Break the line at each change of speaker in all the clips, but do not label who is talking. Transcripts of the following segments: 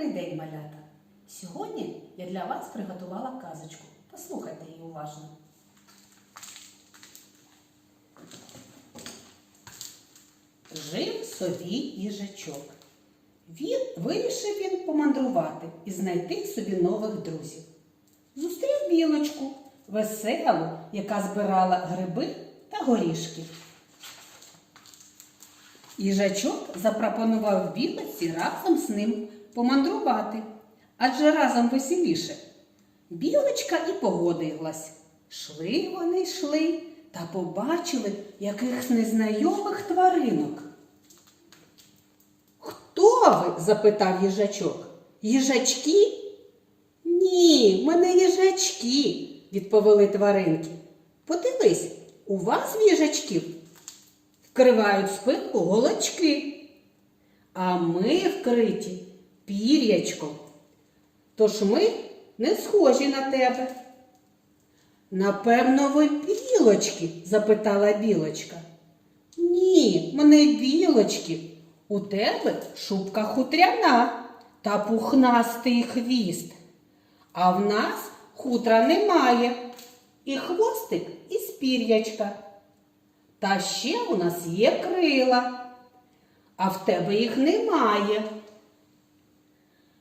Добрий день, малята! Сьогодні я для вас приготувала казочку. Послухайте її уважно. Жив собі їжачок. Він вирішив він помандрувати і знайти собі нових друзів. Зустрів білочку, веселу, яка збирала гриби та горішки. Їжачок запропонував білоці разом з ним помандрувати, адже разом веселіше. Білочка і погодилась. Шли вони йшли та побачили якихось незнайомих тваринок. Хто ви? запитав їжачок. Їжачки? Ні, ми не їжачки, відповіли тваринки. Подивись, у вас в їжачків вкривають спинку голочки, а ми вкриті пір'ячком. Тож ми не схожі на тебе. Напевно, ви білочки? запитала білочка. Ні, ми не білочки. У тебе шубка хутряна та пухнастий хвіст. А в нас хутра немає. І хвостик із пір'ячка. Та ще у нас є крила, а в тебе їх немає.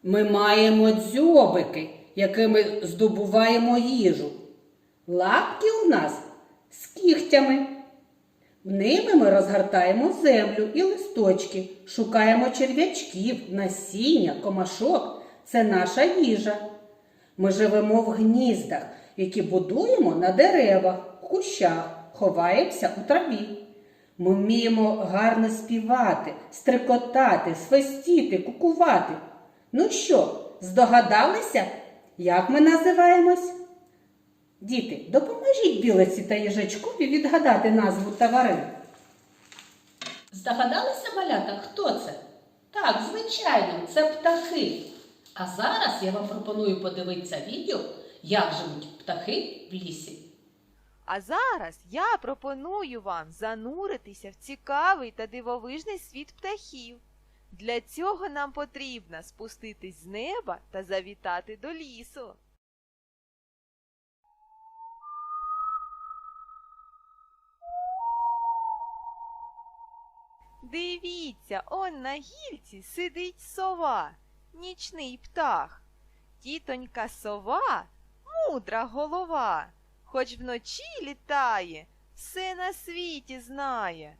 Ми маємо дзьобики, якими здобуваємо їжу. Лапки у нас з кігтями. Ними ми розгортаємо землю і листочки, шукаємо черв'ячків, насіння, комашок. Це наша їжа. Ми живемо в гніздах, які будуємо на деревах, кущах, ховаємося у траві. Ми вміємо гарно співати, стрикотати, свистіти, кукувати. Ну що, здогадалися, як ми називаємось? Діти, допоможіть білиці та їжачкові відгадати назву тварин. Здогадалися, малята, хто це? Так, звичайно, це птахи. А зараз я вам пропоную подивитися відео, як живуть птахи в лісі.
А зараз я пропоную вам зануритися в цікавий та дивовижний світ птахів. Для цього нам потрібно спуститись з неба та завітати до лісу. Дивіться, он на гільці сидить сова, нічний птах. Тітонька сова мудра голова, хоч вночі літає, все на світі знає.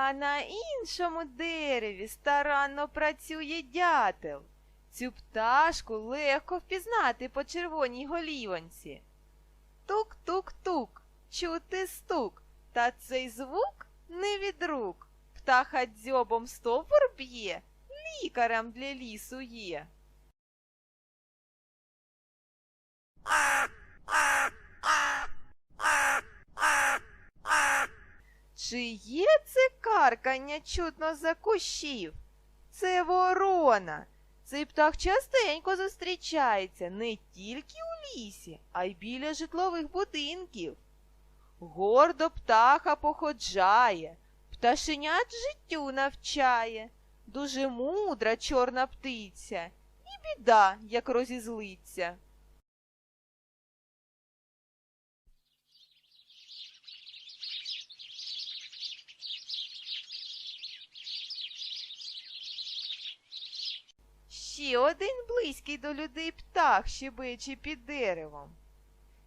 А на іншому дереві старанно працює дятел. Цю пташку легко впізнати по червоній голівонці. Тук-тук-тук, чути стук, та цей звук не від рук. Птаха дзьобом стовбур б'є, лікарем для лісу є. Чи є це каркання чутно за кущів? Це ворона. Цей птах частенько зустрічається не тільки у лісі, а й біля житлових будинків. Гордо птаха походжає, пташенят життю навчає. Дуже мудра чорна птиця, і біда, як розізлиться. Ще один близький до людей птах щебече під деревом.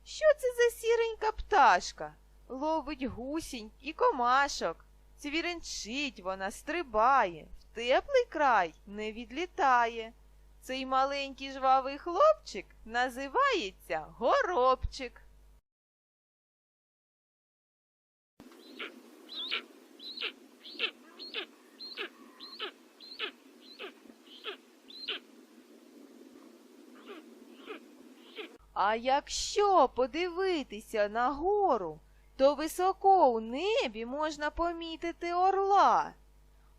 Що це за сіренька пташка? Ловить гусінь і комашок. Цвіренчить вона стрибає, в теплий край не відлітає. Цей маленький жвавий хлопчик називається горобчик. А якщо подивитися нагору, то високо у небі можна помітити орла.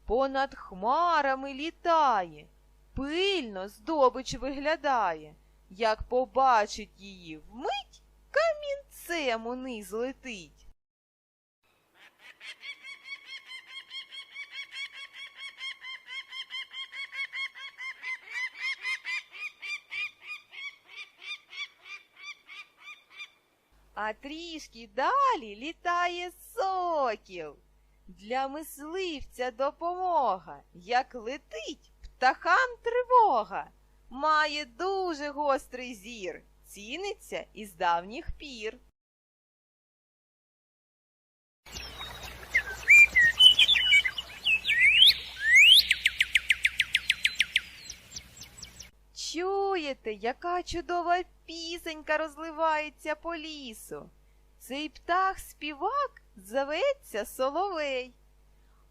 Понад хмарами літає, пильно здобич виглядає. Як побачить її вмить, камінцем униз летить. А трішки далі літає сокіл. Для мисливця допомога, як летить птахам тривога. Має дуже гострий зір, ціниться із давніх пір. Чуєте, яка чудова пісенька розливається по лісу? Цей птах співак зветься Соловей.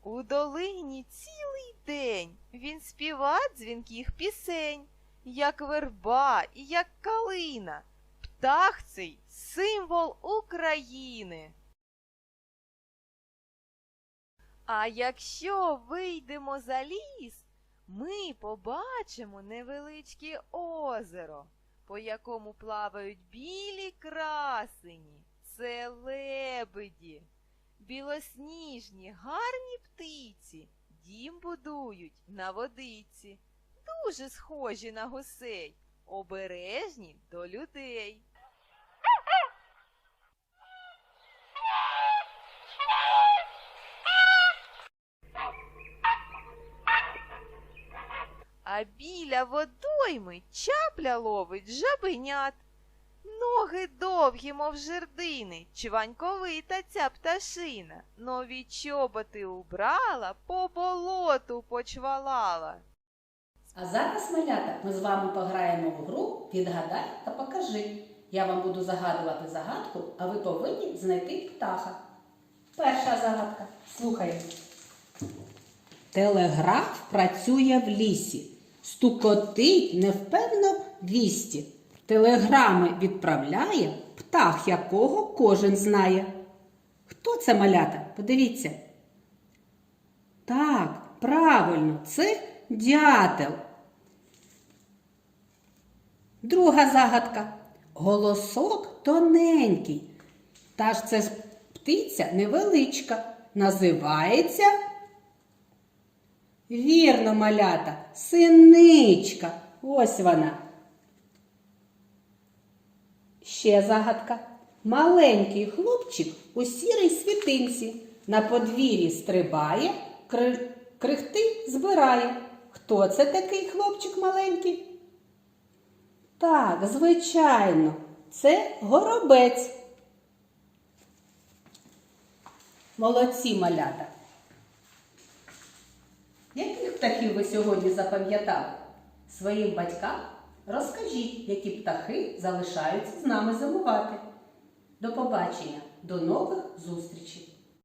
У долині цілий день він співа дзвінких пісень, як верба і як калина. Птах цей символ України. А якщо вийдемо за ліс, ми побачимо невеличке озеро, по якому плавають білі красені. Це лебеді. Білосніжні, гарні птиці, дім будують на водиці, дуже схожі на гусей, обережні до людей. Біля водойми чапля ловить жабенят. Ноги довгі, мов жердини, чваньковита ця пташина. Нові чоботи убрала, по болоту почвалала.
А зараз, малята, ми з вами пограємо в гру Відгадай та покажи. Я вам буду загадувати загадку, а ви повинні знайти птаха. Перша загадка. Слухай. Телеграф працює в лісі, стукотить невпевно вісті. Телеграми відправляє птах, якого кожен знає. Хто це малята? Подивіться. Так, правильно, це дятел. Друга загадка. Голосок тоненький. Та ж це птиця невеличка. Називається. Вірно, малята, синичка. Ось вона. Ще загадка. Маленький хлопчик у сірій світинці на подвір'ї стрибає, кри- крихти збирає. Хто це такий хлопчик маленький? Так, звичайно, це горобець. Молодці малята. Птахів ви сьогодні запам'ятали? Своїм батькам розкажіть, які птахи залишаються з нами зимувати. До побачення, до нових зустрічей!